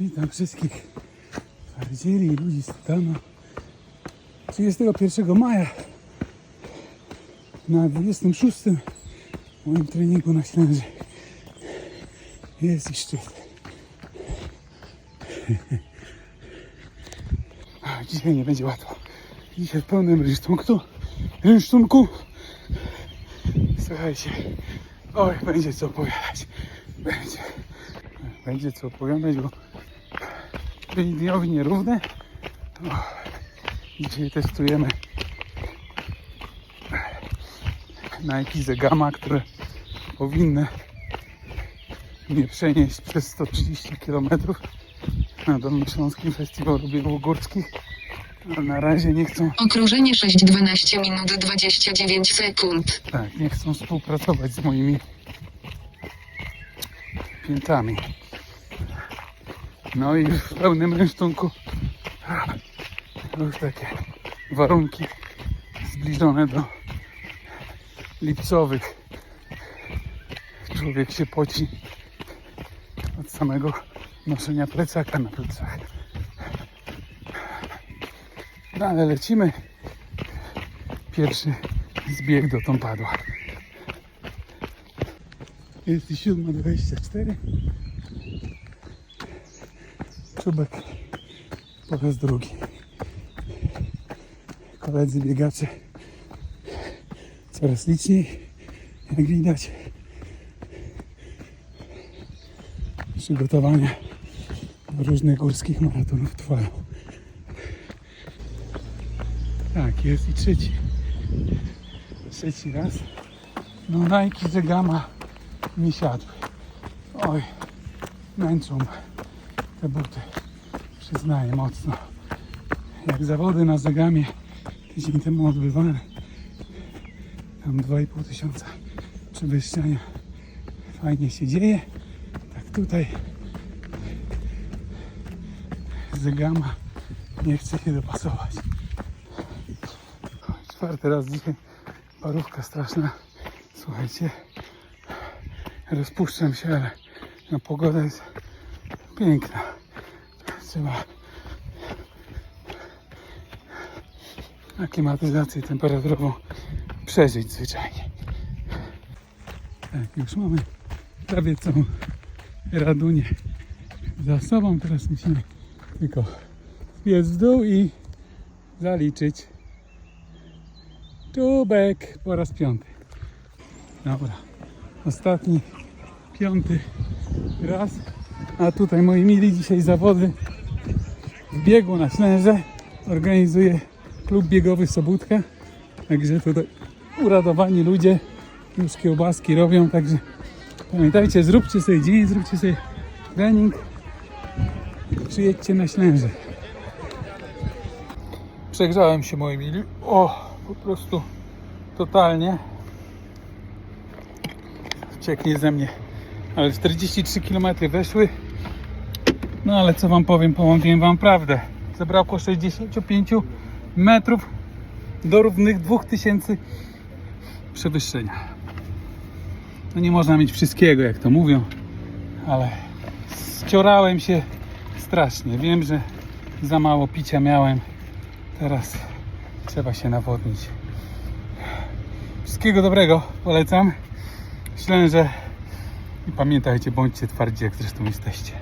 Witam wszystkich twardzieli i ludzi z Tytanu. 31 maja na 26 moim treningu na Ślęży jest i szczyt. Dzisiaj nie będzie łatwo. Dzisiaj w pełnym rynsztunku. Rynsztunku. Słuchajcie, oj, będzie co opowiadać. Będzie. Będzie co opowiadać, bo byli dniowi nierówne. O, Dzisiaj testujemy Nike Zegama, które powinny mnie przenieść przez 130 km na Dolnośląskim Festiwalu Biegów Górskich. Ale na razie nie chcą, Okrążenie 6 12 minut 29 sekund. tak, nie chcą współpracować z moimi piętami. No i w pełnym rynsztunku już takie warunki zbliżone do lipcowych. Człowiek się poci od samego noszenia plecaka na plecach. No ale lecimy. Pierwszy zbieg do Tompadła. Jest 7.24. Czubek po raz drugi. Koledzy biegacze coraz liczniej, jak widać. Przygotowania do różnych górskich maratonów trwają. Tak, jest i trzeci. Trzeci raz. No Nike Zegama mi siadły. Oj, męczą te buty. Przyznaję mocno. Jak zawody na Zegamie tydzień temu odbywane. Tam 2,5 tysiąca przewyższenia. Fajnie się dzieje. Tak tutaj Zegama nie chce się dopasować. Czwarty raz dzisiaj parówka straszna. Słuchajcie, rozpuszczam się, ale no, pogoda jest piękna. Trzeba aklimatyzację temperaturową przeżyć zwyczajnie. Tak, już mamy prawie całą radunię za sobą. Teraz musimy tylko zbiec w dół i zaliczyć. Czubek po raz piąty. Dobra, ostatni, piąty raz. A tutaj moi mili dzisiaj zawody biegu na Ślęże organizuje klub biegowy Sobótka. Także tutaj uradowani ludzie już kiełbaski robią, także pamiętajcie, zróbcie sobie dzień, zróbcie sobie trening. Przyjedźcie na Ślęże. Przegrzałem się moi mili. O, po prostu totalnie. Cieknie ze mnie. Ale 43 km weszły. No ale co wam powiem, powiem wam prawdę. Zabrakło 65 metrów do równych 2000 przewyższenia. No nie można mieć wszystkiego, jak to mówią, ale ściorałem się strasznie. Wiem, że za mało picia miałem. Teraz trzeba się nawodnić. Wszystkiego dobrego polecam. Ślęże i pamiętajcie, bądźcie twardzi, jak zresztą jesteście.